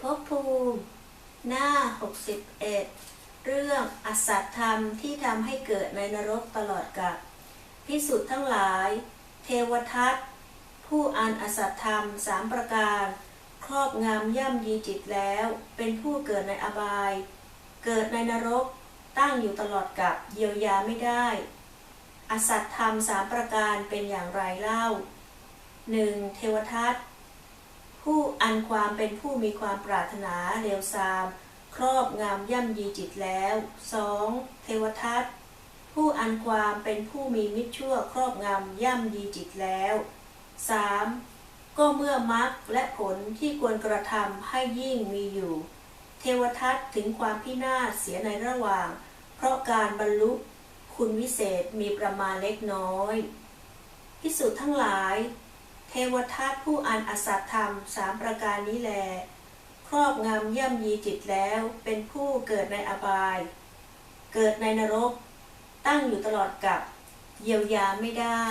ภพภูมิหน้า 61 เรื่องอสัตธรรมที่ทำให้เกิดในนรกตลอดกาลพิสุทธ์ทั้งหลาย เทวทัตผู้อันอสัตธรรมสามประการ ครอบงำย่ำยีจิตแล้ว เป็นผู้เกิดในอบาย เกิดในนรกตั้งอยู่ตลอดกับเยียวยาไม่ได้ อสัตธรรมสามประการเป็นอย่างไรเล่าหนึ่งเทวทัต อันความเป็นผู้มีความปรารถนาเลวทราม ครอบงามย่ำยีจิตแล้ว 2. เทวทัตผู้อันความเป็นผู้มีมิจชั่วครอบงำย่ำยีจิตแล้ว 3. ก็เมื่อมรรคและผลที่ควรกระทำให้ยิ่งมีอยู่ เทวทัตถึงความพินาศเสียในระหว่าง เพราะการบรรลุคุณวิเศษมีประมาณเล็กน้อยพิสุทธ์ทั้งหลาย เทวทัตผู้อันอสัตธรรมสามประการนี้แล ครอบงำย่ำยีจิตแล้วเป็นผู้เกิดในอบาย เกิดในนรก ตั้งอยู่ตลอดกับ เยียวยาไม่ได้